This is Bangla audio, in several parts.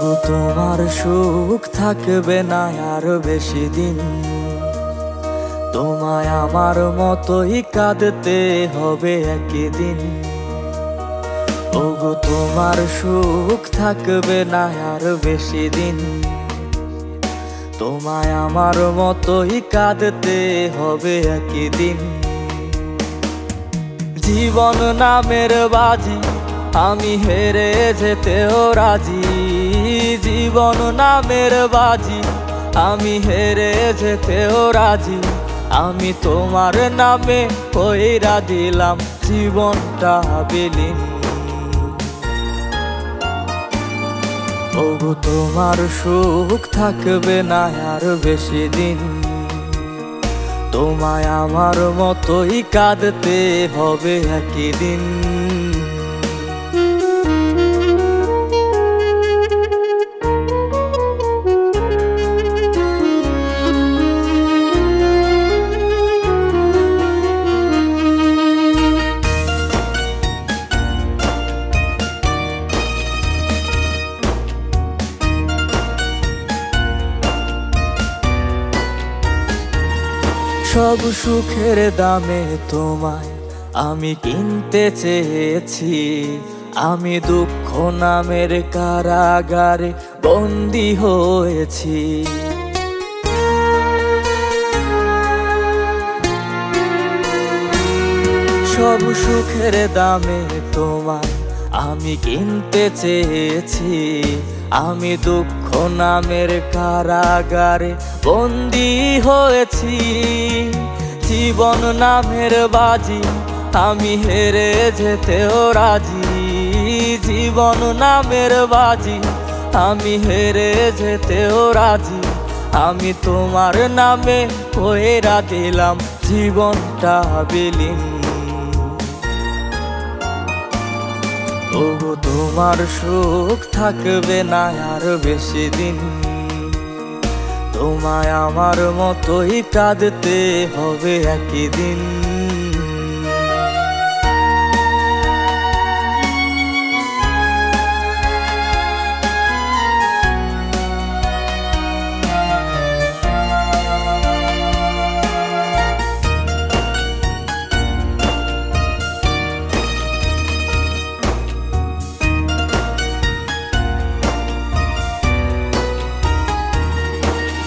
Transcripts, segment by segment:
তোমার সুখ থাকবে না আর বেশি দিন। তোমায় আমার মতোই কাঁদতে হবে একদিন ওগো তোমার সুখ থাকবে না আর বেশি দিন। তোমায় আমার মতোই কাঁদতে হবে একদিন জীবন নামের বাজি, আমি হেরে যেতেও রাজি। জীবন নামের বাজি। আমি হেরে যেতেও রাজি। আমি তোমার নামে কইরা দিলাম জীবনটা বিলীন। ওগো তোমার সুখ থাকবে না আর বেশি দিন। তোমায় আমার মতোই কাঁদতে হবে একদিন সব সুখের দামে তোমায় আমি কিনতে চেয়েছি। আমি দুঃখ নামের কারাগারে বন্দি হয়েছি। সব সুখের দামে তোমায় আমি কিনতে চেয়েছি। আমি দুঃখ নামের কারাগারে বন্দি হয়েছি। জীবন নামের বাজি, আমি হেরে যেতেও রাজি। জীবন নামের বাজি, আমি হেরে যেতেও রাজি। আমি তোমার নামে কইরা দিলাম, জীবনটা বিলীন ওগো তোমার সুখ থাকবে না আর বেশি দিন। তোমায় আমার মতোই কাঁদতে হবে একদিন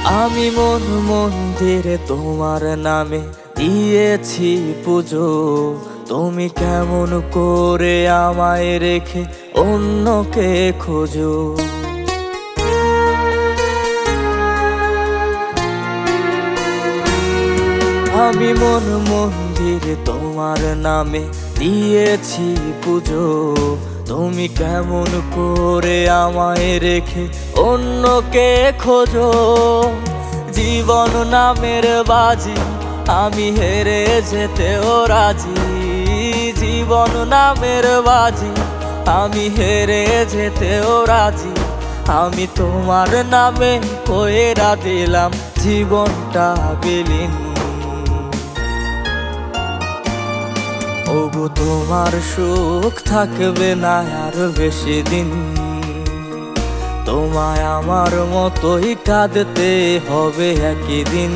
আমি মন মন্দিরে তোমার নামে দিয়েছি পুজো। তুমি কেমন করে আমায় রেখে অন্যকে খোঁজো? আমি মন মন্দিরে তোমার নামে দিয়েছি পুজো। তুমি কেমন করে আমায় রেখে অন্যকে খোঁজো। জীবন নামের বাজি, আমি হেরে যেতেও রাজি। জীবন নামের বাজি, আমি হেরে যেতেও রাজি। আমি তোমার নামে কইরা দিলাম, জীবনটা বিলীন। ওগো তোমার সুখ থাকবে না আর বেশি দিন। তোমায় আমার মতোই কাঁদতে হবে একদিন